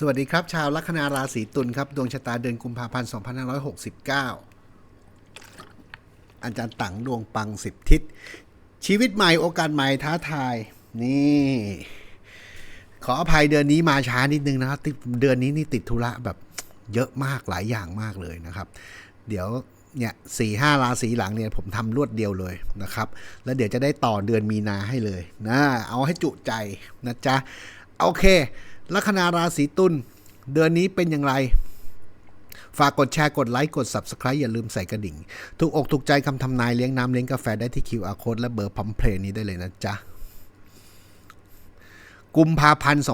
สวัสดีครับ ชาวลัคนาราศีตุลครับดวงชะตาเดือนกุมภาพันธ์ 2569 อาจารย์ตังดวงปังสิบทิศ ชีวิตใหม่โอกาสใหม่ท้าทาย นี่ ขออภัยเดือนนี้มาช้านิดนึงนะครับ เดือนนี้นี่ติดธุระแบบเยอะมากหลายอย่างมากเลยนะครับ เดี๋ยวเนี่ยสี่ห้าราศีหลังเนี่ยผมทำรวดเดียวเลยนะครับ แล้วเดี๋ยวจะได้ต่อเดือนมีนาให้เลยนะเอาให้จุใจนะจ๊ะโอเค ลัคนาราศีตุลเดือนนี้เป็นอย่างไร ฝากกดแชร์กดไลค์กด Subscribe อย่าลืมใส่กระดิ่ง ถูกอกถูกใจคำทำนายเลี้ยงน้ำเลี้ยงกาแฟได้ที่ QR Code และเบอร์พัมเพลย์นี้ได้เลยนะจ๊ะ กุมภาพันธ์ 2569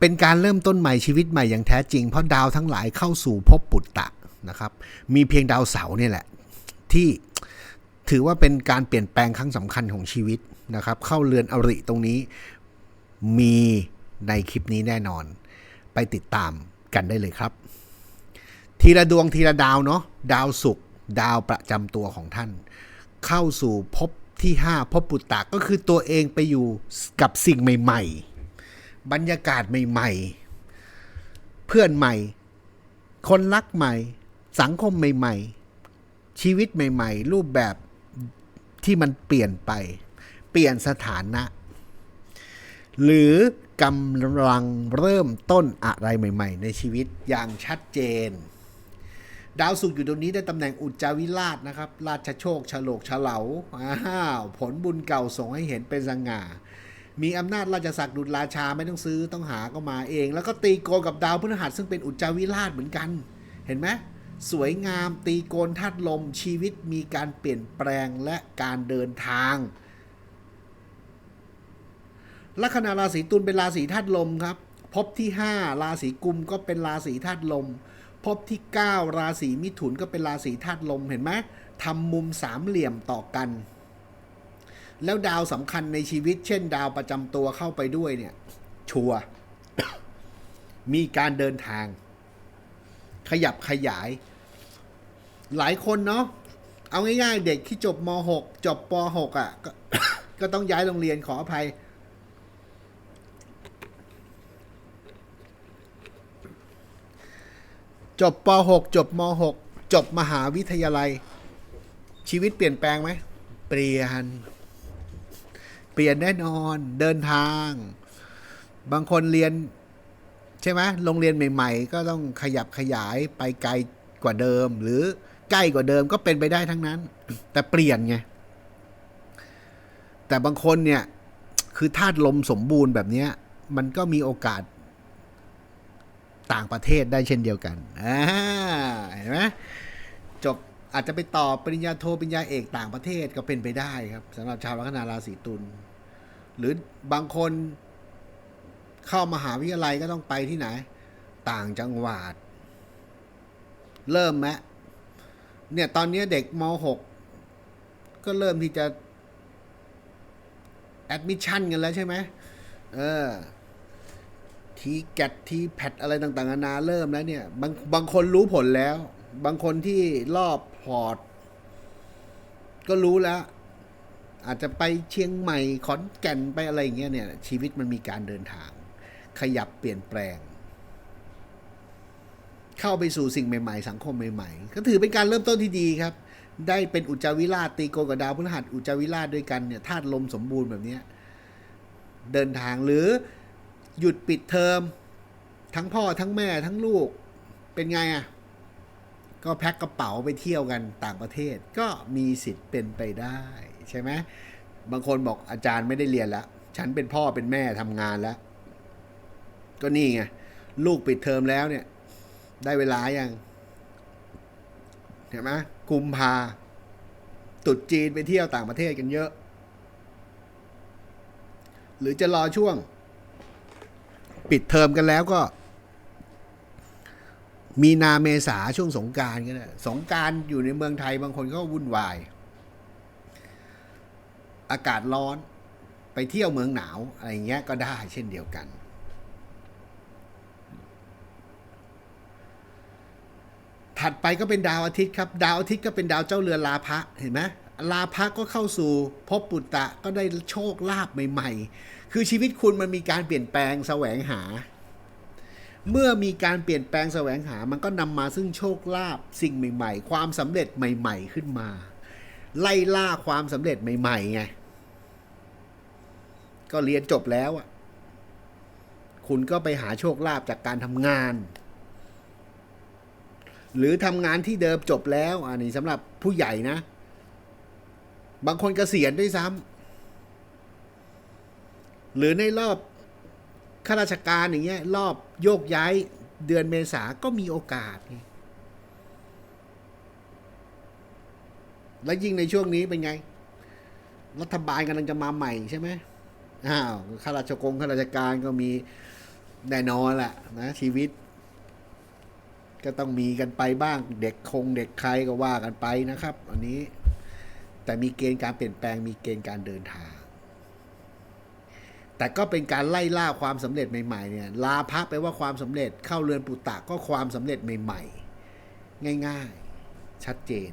เป็นการเริ่มต้นใหม่ชีวิตใหม่อย่างแท้จริง เพราะดาวทั้งหลายเข้าสู่ภพปุตตะนะครับ มีเพียงดาวเสาร์เนี่ยแหละ ที่ถือว่าเป็นการเปลี่ยนแปลงครั้งสำคัญของชีวิต นะครับ เข้าเรือนอริตรงนี้ มีในคลิปนี้แน่นอน ไปติดตามกันได้เลยครับ ทีละดวงทีละดาวเนาะดาวศุกร์ดาวประจำตัวของท่าน เข้าสู่ภพที่ 5ภพปุตตะก็คือตัวเองไปอยู่กับสิ่งใหม่ ๆ บรรยากาศใหม่ ๆ เพื่อนใหม่ คนรักใหม่ สังคมใหม่ ๆ ชีวิตใหม่ ๆ รูปแบบที่มันเปลี่ยนไป ปลี่ยนสถานะ หรือกำลังเริ่มต้นอะไรใหม่ ๆ ในชีวิตอย่างชัดเจน ดาวศุกร์อยู่ตรงนี้ได้ตำแหน่งอุจจาวิราชนะครับ ราชโชคฉลกฉลาอ้าวผลบุญเก่าส่งให้เห็นเป็นสง่ามีอำนาจราชศักดิ์ดุจราชาไม่ต้องซื้อต้องหาก็มาเอง แล้วก็ตีโกนกับดาวพฤหัสซึ่งเป็นอุจจาวิราชเหมือนกัน เห็นไหมสวยงามตีโกนธาตุลมชีวิตมีการเปลี่ยนแปลงและการเดินทาง ลัคนาราศีตุลเป็นราศีธาตุลมครับภพที่ 5 ราศีกุมก็เป็นราศีธาตุลมภพที่ 9 ราศีมิถุนก็เป็นราศีธาตุลมเห็นไหมทำมุมสามเหลี่ยมต่อกัน แล้วดาวสำคัญในชีวิต เช่น ดาวประจำตัวเข้าไปด้วยเนี่ย ชัวมีการเดินทาง ขยับขยาย หลายคนเนาะเอาง่ายๆ เด็กที่จบม .6 จบป .6 อะกก็ต้องย้ายโรงเรียนขออภัย จบป .6 จบม .6 จบมหาวิทยาลัย ชีวิตเปลี่ยนแปลงไหม เปลี่ยน เปลี่ยนแน่นอนเดินทาง บางคนเรียน ใช่ไหมโรงเรียนใหม่ ๆ ก็ต้องขยับขยายไปไกลกว่าเดิม หรือใกล้กว่าเดิมก็เป็นไปได้ทั้งนั้น แต่เปลี่ยนไง แต่บางคนเนี่ย คือธาตุลมสมบูรณ์แบบเนี้ยมันก็มีโอกาส ต่างประเทศได้เช่นเดียวกันอ่าเห็นไหมจบอาจจะไปต่อปริญญาโทปริญญาเอกต่างประเทศก็เป็นไปได้ครับสำหรับชาวลัคนาราศีตุลหรือบางคนเข้ามหาวิทยาลัยก็ต้องไปที่ไหน ต่างจังหวัด เริ่มไหมเนี่ยตอนนี้เด็กม .6 ก็เริ่มที่จะแอดมิชชั่นกันแล้วใช่ไหมเออ ทีแกดทีแพดอะไรต่างๆนานาเริ่มแล้วเนี่ย บางบางคนรู้ผลแล้ว บางคนที่รอบพอร์ต ก็รู้แล้ว อาจจะไปเชียงใหม่ขอนแก่นไปอะไรอย่างเงี้ยเนี่ย ชีวิตมันมีการเดินทาง ขยับเปลี่ยนแปลง เข้าไปสู่สิ่งใหม่ๆ สังคมใหม่ๆ ก็ถือเป็นการเริ่มต้นที่ดีครับ ได้เป็นอุจจาวิราชตีโกกับดาวพฤหัสอุจจาวิราชด้วยกันเนี่ยธาตุลมสมบูรณ์แบบเนี้ยเดินทางหรือ หยุดปิดเทอม ทั้งพ่อทั้งแม่ทั้งลูกเป็นไงอะ่ะ ก็แพ็คกระเป๋าไปเที่ยวกันต่างประเทศ ก็มีสิทธิ์เป็นไปได้ใช่ไหมบางคนบอกอาจารย์ไม่ได้เรียนแล้ว ฉันเป็นพ่อเป็นแม่ทำงานแล้ว ก็นี่ไง ลูกปิดเทอมแล้วเนี่ย ได้เวลายังเห็นไหมกุมภาตุดจีนไปเที่ยวต่างประเทศกันเยอะ หรือจะรอช่วง ปิดเทอมกันแล้วก็ มีนาเมษาช่วงสงการก็ได้สงการอยู่ในเมืองไทยบางคนก็วุ่นวาย อากาศร้อนไปเที่ยวเมืองหนาว อะไรเงี้ยก็ได้เช่นเดียวกัน ถัดไปก็เป็นดาวอาทิตย์ครับ ดาวอาทิตย์ก็เป็นดาวเจ้าเรือนลาภะเห็นไหม ลาภะก็เข้าสู่ภพปุตตะก็ได้โชคลาภใหม่ๆ คือชีวิตคุณมันมีการเปลี่ยนแปลงแสวงหา เมื่อมีการเปลี่ยนแปลงแสวงหา มันก็นำมาซึ่งโชคลาภสิ่งใหม่ ๆ ความสำเร็จใหม่ ๆ ขึ้นมา ไล่ล่าความสำเร็จใหม่ๆไงก็เรียนจบแล้วอะคุณก็ไปหาโชคลาภจากการทำงาน หรือทำงานที่เดิมจบแล้วอันนี้สำหรับผู้ใหญ่นะ บางคนเกษียณด้วยซ้ำหรือในรอบข้าราชการอย่างเงี้ยรอบโยกย้ายเดือนเมษาก็มีโอกาส และยิ่งในช่วงนี้เป็นไง รัฐบาลกำลังจะมาใหม่ใช่ไหมอ้าวข้าราชกงข้าราชการก็มีแน่นอนแหละนะชีวิต ก็ต้องมีกันไปบ้าง เด็กคงเด็กใครก็ว่ากันไปนะครับ อันนี้ แต่มีเกณฑ์การเปลี่ยนแปลงมีเกณฑ์การเดินทาง แต่ก็เป็นการไล่ล่าความสำเร็จใหม่ๆเนี่ยลาพักไปลว่าความสำเร็จเข้าเรือนปุตตะก็ความสำเร็จใหม่ๆ ง่ายๆ ชัดเจน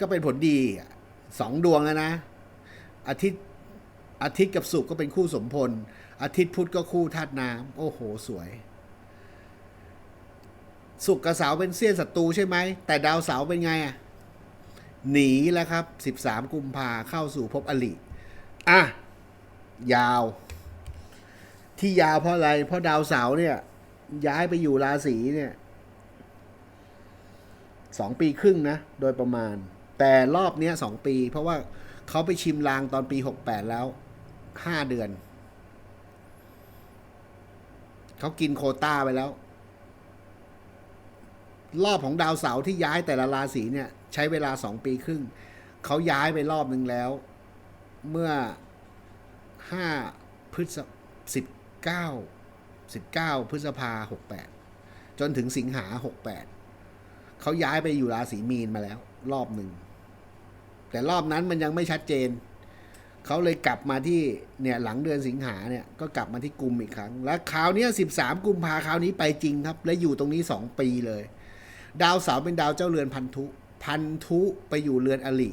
ก็เป็นผลดีสองดวงแล้วนะ อาทิตย์อาทิตย์กับศุกก็เป็นคู่สมพล อาทิตย์พุธก็คู่ธาตุน้ำโอ้โห สวย ศุกกับเสาเป็นเสี้ยนศัตรูใช่ไหม แต่ดาวเสาเป็นไงอะหนีแล้วครับ 13 กุมภาเข้าสู่ภพอลิอะ ยาว ที่ยาวเพราะอะไร เพราะดาวเสาเนี่ย ย้ายไปอยู่ราศีเนี่ยสองปีครึ่งนะ โดยประมาณ แต่รอบเนี้ยสองปี เพราะว่าเขาไปชิมลางตอนปี 68 แล้ว5เดือน เขากินโคต้าไปแล้ว รอบของดาวเสาร์ที่ย้ายแต่ละราศีเนี่ยใช้เวลาสองปีครึ่ง เขาย้ายไปรอบหนึ่งแล้ว เมื่อห้าพฤษสิบเก้าสิบเก้าพฤษภาหกแปดจนถึงสิงหาหกแปดเขาย้ายไปอยู่ราศีมีนมาแล้ว รอบหนึ่ง แต่รอบนั้นมันยังไม่ชัดเจน เขาเลยกลับมาที่เนี่ยหลังเดือนสิงหาเนี่ยก็กลับมาที่กลุ่มอีกครั้ง และคราวนี้สิบสามกุมภาคราวนี้ไปจริงครับ และอยู่ตรงนี้สองปีเลย ดาวเสาร์เป็นดาวเจ้าเรือนพันธุ พันธุไปอยู่เรือนอลิ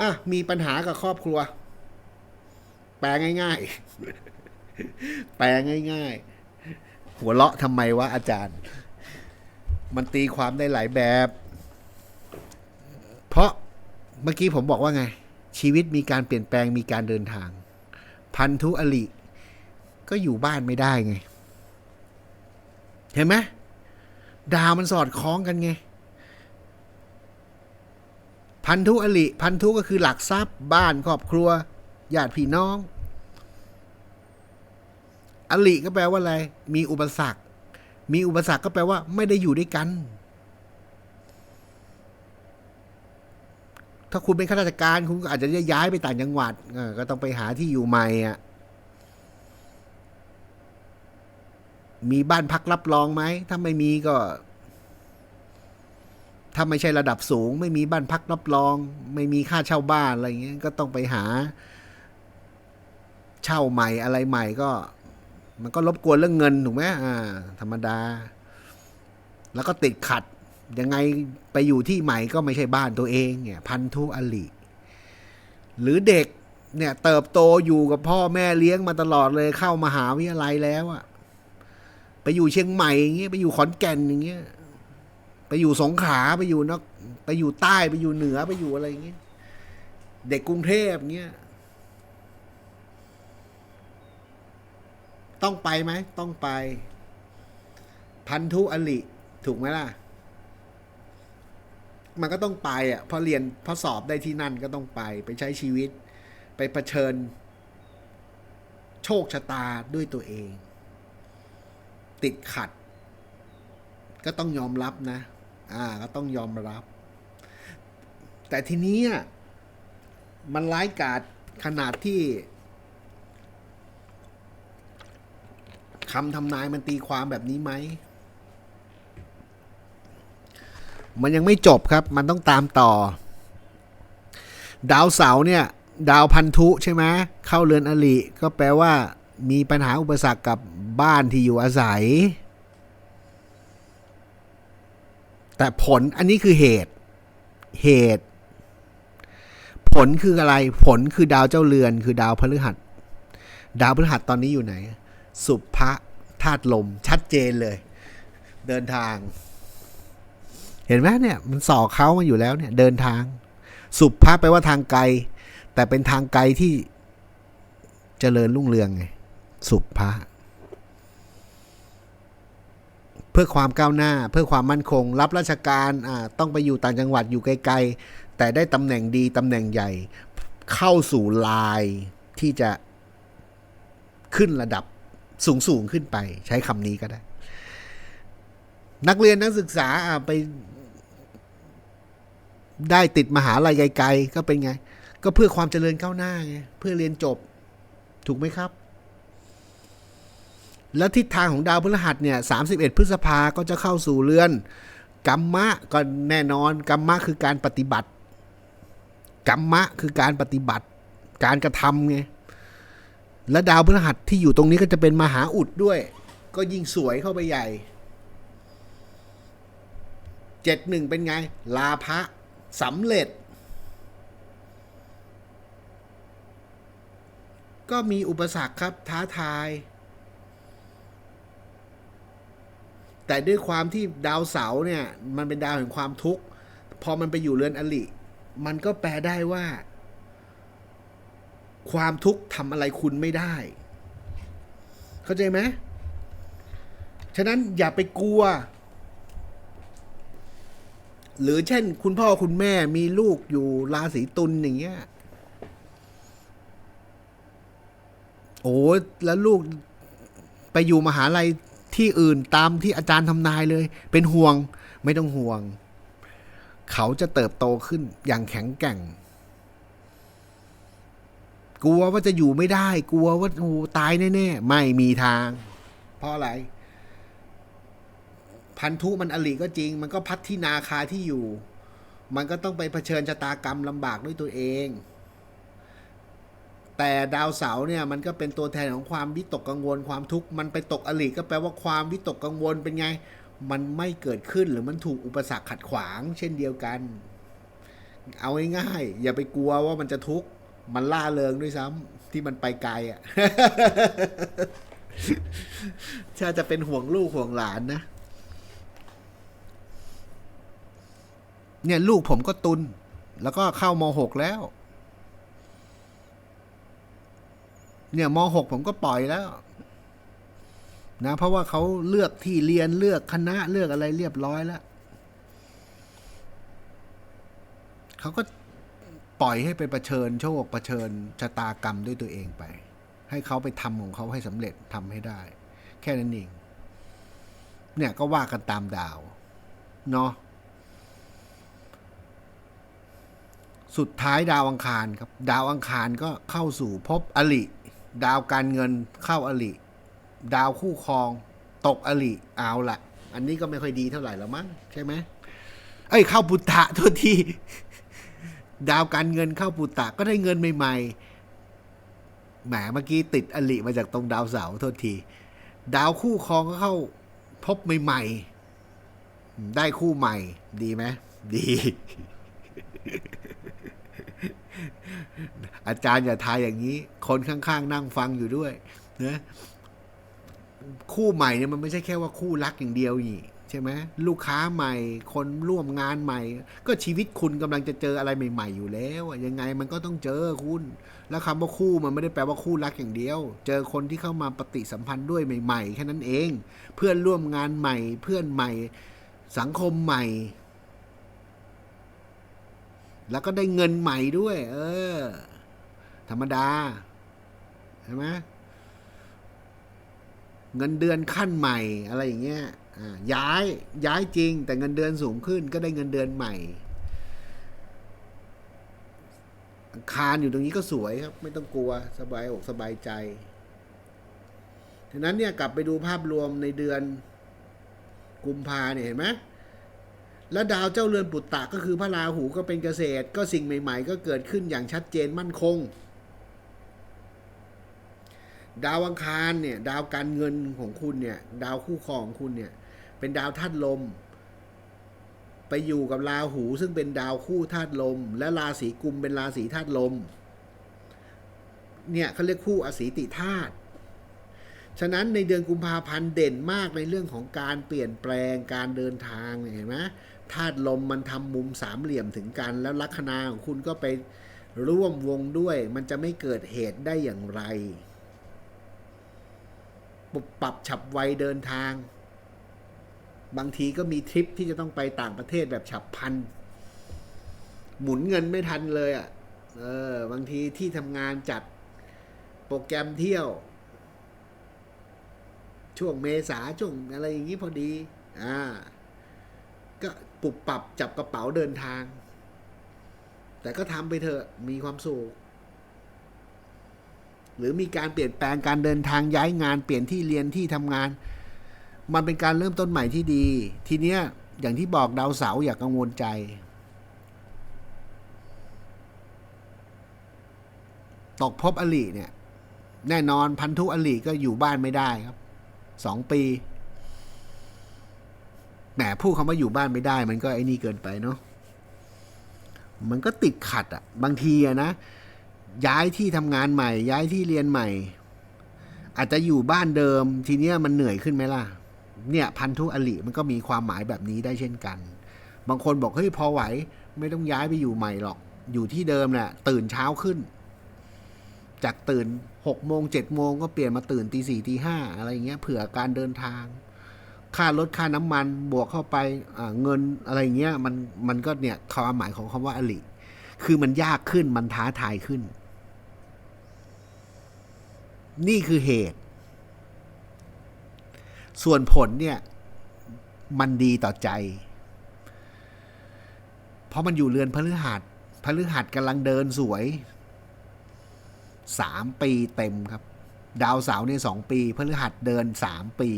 อะมีปัญหากับครอบครัว แปลง่าย ๆ แปลง่าย ๆ หัวเราะทำไมวะอาจารย์ มันตีความได้หลายแบบ เพราะเมื่อกี้ผมบอกว่าไง ชีวิตมีการเปลี่ยนแปลงมีการเดินทาง พันธุอลิก็อยู่บ้านไม่ได้ไง เห็นไหม ดาวมันสอดคล้องกันไง พันธุอลิพันธุก็คือหลักทรัพย์ บ้านครอบครัวญาติพี่น้อง อลิก็แปลว่าอะไร มีอุปสรรค มีอุปสรรคก็แปลว่า ไม่ได้อยู่ด้วยกัน ถ้าคุณเป็นข้าราชการคุณก็อาจจะย้ายไปต่างจังหวัดก็ต้องไปหาที่อยู่ใหม่อะ มีบ้านพักรับรองไหม ถ้าไม่มีก็ ถ้าไม่ใช่ระดับสูง ไม่มีบ้านพักรับรอง ไม่มีค่าเช่าบ้านอะไรเงี้ย ก็ต้องไปหา เช่าใหม่อะไรใหม่ก็ มันก็รบกวนเรื่องเงินถูกไหมอ่า ธรรมดา แล้วก็ติดขัด ยังไงไปอยู่ที่ใหม่ก็ไม่ใช่บ้านตัวเองเนี่ย พันธุอลิ หรือเด็กเนี่ย เติบโตอยู่กับพ่อแม่เลี้ยงมาตลอดเลยเข้ามหาวิทยาลัยแล้วอะ ไปอยู่เชียงใหม่อย่างเงี้ยไปอยู่ขอนแก่นอย่างเงี้ยไปอยู่สงขลาไปอยู่นอกไปอยู่ใต้ไปอยู่เหนือไปอยู่อะไรอย่างเงี้ยเด็กกรุงเทพเงี้ยต้องไปไหมต้องไป พันธุอลิ ถูกไหมล่ะ มันก็ต้องไปอะพอเรียนพอสอบได้ที่นั่นก็ต้องไป ไปใช้ชีวิต ไปเผชิญ โชคชะตาด้วยตัวเอง ติดขัด ก็ต้องยอมรับนะ อ่า ก็ต้องยอมรับ แต่ทีนี้มันร้ายกาจขนาดที่คำทำนายมันตีความแบบนี้ไหม มันยังไม่จบครับ มันต้องตามต่อ ดาวเสาเนี่ย ดาวพันธุใช่ไหมเข้าเรือนอลิก็แปลว่า มีปัญหาอุปสรรคกับบ้านที่อยู่อาศัย แต่ผลอันนี้คือเหตุ เหตุ ผลคืออะไร ผลคือดาวเจ้าเรือน คือดาวพฤหัส ดาวพฤหัสตอนนี้อยู่ไหน สุภะธาตุลม ชัดเจนเลย เดินทาง เห็นไหมเนี่ย มันสอเขามาอยู่แล้วเนี่ย เดินทาง สุภะแปลว่าทางไกล แต่เป็นทางไกลที่เจริญรุ่งเรืองไง สุภะเพื่อความก้าวหน้า เพื่อความมั่นคง รับราชการต้องไปอยู่ต่างจังหวัดอยู่ไกลๆ แต่ได้ตำแหน่งดีตำแหน่งใหญ่ เข้าสู่ลายที่จะขึ้นระดับสูงสูงๆขึ้นไป ใช้คำนี้ก็ได้ นักเรียนนักศึกษาไปได้ติดมหาลัยไกลๆ ก็เป็นไง ก็เพื่อความเจริญก้าวหน้าไงเพื่อเรียนจบ ถูกไหมครับ แล้วทิศทางของดาวพฤหัสเนี่ย 31 พฤษภาก็จะเข้าสู่เรือนกัมมะก็แน่นอนกัมมะคือการปฏิบัติกัมมะคือการปฏิบัติ การกระทำไงและดาวพฤหัสที่อยู่ตรงนี้ก็จะเป็นมหาอุดด้วย ก็ยิ่งสวยเข้าไปใหญ่เจ็ดหนึ่งเป็นไง ลาภะสำเร็จ ก็มีอุปสรรคครับท้าทาย แต่ด้วยความที่ดาวเสาร์เนี่ยมันเป็นดาวแห่งความทุกข์พอมันไปอยู่เรือนอลิ มันก็แปลได้ว่า ความทุกข์ทำอะไรคุณไม่ได้ เข้าใจไหมฉะนั้นอย่าไปกลัว หรือเช่น คุณพ่อคุณแม่มีลูกอยู่ราศีตุลอย่างเงี้ยโอ้แล้วลูกไปอยู่มหาลัย ที่อื่นตามที่อาจารย์ทำนายเลย เป็นห่วงไม่ต้องห่วง เขาจะเติบโตขึ้นอย่างแข็งแกร่ง กลัวว่าจะอยู่ไม่ได้ กลัวว่าโอ้ตายแน่ๆไม่มีทาง เพราะอะไร พันธุมันอลิก็จริง มันก็พัดที่นาคาที่อยู่ มันก็ต้องไปเผชิญชะตากรรมลำบากด้วยตัวเอง แต่ดาวเสาร์เนี่ยมันก็เป็นตัวแทนของความวิตกกังวลความทุกข์มันไปตกอลิก็แปลว่าความวิตกกังวลเป็นไง มันไม่เกิดขึ้นหรือมันถูกอุปสรรคขัดขวาง เช่นเดียวกัน เอาง่ายๆอย่าไปกลัวว่ามันจะทุกข์มันล่าเริงด้วยซ้ำที่มันไปไกลอะถ้าจะเป็นห่วงลูกห่วงหลานนะเนี่ยลูกผมก็ตุน แล้วก็เข้ามหกแล้ว เนี่ยมหกผมก็ปล่อยแล้ว นะ เพราะว่าเขาเลือกที่เรียนเลือกคณะเลือกอะไรเรียบร้อยแล้วเขาก็ปล่อยให้ไปประเชิญโชคประเชิญชะตากรรมด้วยตัวเองไป ให้เขาไปทำของเขาให้สำเร็จทำให้ได้ แค่นั้นเองเนี่ยก็ว่ากันตามดาวเนาะสุดท้ายดาวอังคารครับ ดาวอังคารก็เข้าสู่ภพอลิ ดาวการเงินเข้าอลิ ดาวคู่ครอง ตกอลิเอาละอันนี้ก็ไม่ค่อยดีเท่าไหร่แล้วมั้งใช่ไหมเอ้ยเข้าปุตตะโทษทีดาวการเงินเข้าปุตตะก็ได้เงินใหม่ๆแหมเมื่อกี้ติดอลิมาจากตรงดาวเสาร์โทษที ดาวคู่ครองก็เข้าพบใหม่ๆได้คู่ใหม่ ดีไหมดี อาจารย์อย่าทายอย่างนี้ คนข้างๆ นั่งฟังอยู่ด้วยนะคู่ใหม่เนี่ยมันไม่ใช่แค่ว่าคู่รักอย่างเดียวนี่ใช่ไหมลูกค้าใหม่ คนร่วมงานใหม่ ก็ชีวิตคุณกำลังจะเจออะไรใหม่ ๆ อยู่แล้วยังไงมันก็ต้องเจอคุณ แล้วคำว่าคู่มันไม่ได้แปลว่าคู่รักอย่างเดียว เจอคนที่เข้ามาปฏิสัมพันธ์ด้วยใหม่ ๆ แค่นั้นเอง เพื่อนร่วมงานใหม่ เพื่อนใหม่ สังคมใหม่ แล้วก็ได้เงินใหม่ด้วย เออ ธรรมดาใช่ไหมเงินเดือนขั้นใหม่อะไรอย่างเงี้ยย้ายย้ายจริง แต่เงินเดือนสูงขึ้น ก็ได้เงินเดือนใหม่อังคารอยู่ตรงนี้ก็สวยครับ ไม่ต้องกลัวสบายอกสบายใจฉะนั้นเนี่ยกลับไปดูภาพรวมในเดือนกุมภาเนี่ยเห็นไหม แล้วดาวเจ้าเรือนปุตตะก็คือพระราหูก็เป็นเกษตร ก็สิ่งใหม่ ๆ ก็เกิดขึ้นอย่างชัดเจนมั่นคง ดาวอังคารเนี่ยดาวการเงินของคุณเนี่ยดาวคู่ครองของคุณเนี่ยเป็นดาวธาตุลม ไปอยู่กับราหูซึ่งเป็นดาวคู่ธาตุลม และราศีกุมเป็นราศีธาตุลมเนี่ยเขาเรียกคู่อสีติธาตุ ฉะนั้นในเดือนกุมภาพันธ์เด่นมากในเรื่องของการเปลี่ยนแปลงการเดินทางเห็นไหมธาตุลมมันทำมุมสามเหลี่ยมถึงกัน แล้วลัคนาของคุณก็ไปร่วมวงด้วย มันจะไม่เกิดเหตุได้อย่างไรปรับปรับฉับไวเดินทาง บางทีก็มีทริปที่จะต้องไปต่างประเทศแบบฉับพลัน หมุนเงินไม่ทันเลยอะ่ะ เออ บางทีที่ทำงานจัดโปรแกรมเที่ยว ช่วงเมษาช่วงอะไรอย่างนี้พอดี อ่า ก็ปรับปรับจับกระเป๋าเดินทาง แต่ก็ทำไปเถอะมีความสุขหรือมีการเปลี่ยนแปลงการเดินทางย้ายงานเปลี่ยนที่เรียนที่ทำงาน มันเป็นการเริ่มต้นใหม่ที่ดี ทีเนี้ยอย่างที่บอกดาวเสาร์อย่ากังวลใจ ตกภพอลิเนี่ย แน่นอนพันธุอลิก็อยู่บ้านไม่ได้ครับ สองปี แหมพูดคำว่าอยู่บ้านไม่ได้ มันก็ไอ้นี่เกินไปเนาะ มันก็ติดขัดอะ่ะบางทีอะนะ ย้ายที่ทำงานใหม่ ย้ายที่เรียนใหม่ อาจจะอยู่บ้านเดิม ทีเนี้ยมันเหนื่อยขึ้นไหมล่ะ เนี่ย พันธุอลิมันก็มีความหมายแบบนี้ได้เช่นกัน บางคนบอกเฮ้ยพอไหว ไม่ต้องย้ายไปอยู่ใหม่หรอก อยู่ที่เดิมแหละตื่นเช้าขึ้น จากตื่น หกโมงเจ็ดโมงก็เปลี่ยนมาตื่นตีสี่ตีห้าอะไรเงี้ยเผื่อการเดินทาง ค่ารถค่าน้ำมันบวกเข้าไปเงินอะไรเงี้ยมันมันก็เนี่ยความหมายของคำว่าอลิคือมันยากขึ้นมันท้าทายขึ้น นี่คือเหตุ ส่วนผลเนี่ย มันดีต่อใจ เพราะมันอยู่เรือนพฤหัสพฤหัสกำลังเดินสวย สามปีเต็มครับ ดาวเสาร์เนี่สองปีพฤหัสเดินสามปี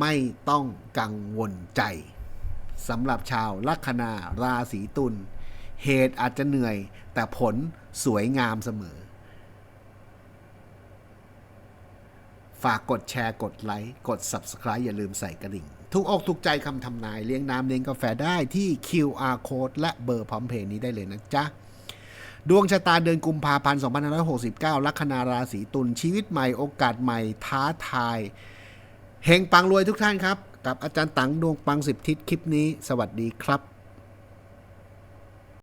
ไม่ต้องกังวลใจสำหรับชาวลัคนาราศีตุลเหตุอาจจะเหนื่อย แต่ผลสวยงามเสมอ ฝากกดแชร์กดไลค์กด Subscribe อย่าลืมใส่กระดิ่ง ทุกอกทุกใจคำทำนายเลี้ยงน้ำเลี้ยงกาแฟได้ที่ QR Code และเบอร์พร้อมเพย์นี้ได้เลยนะจ๊ะ ดวงชะตาเดือนกุมภาพันธ์2569 ลัคนาราศีตุล ชีวิตใหม่โอกาสใหม่ท้าทาย เฮงปังรวยทุกท่านครับ กับอาจารย์ตังดวงปังสิบทิศคลิปนี้ สวัสดีครับ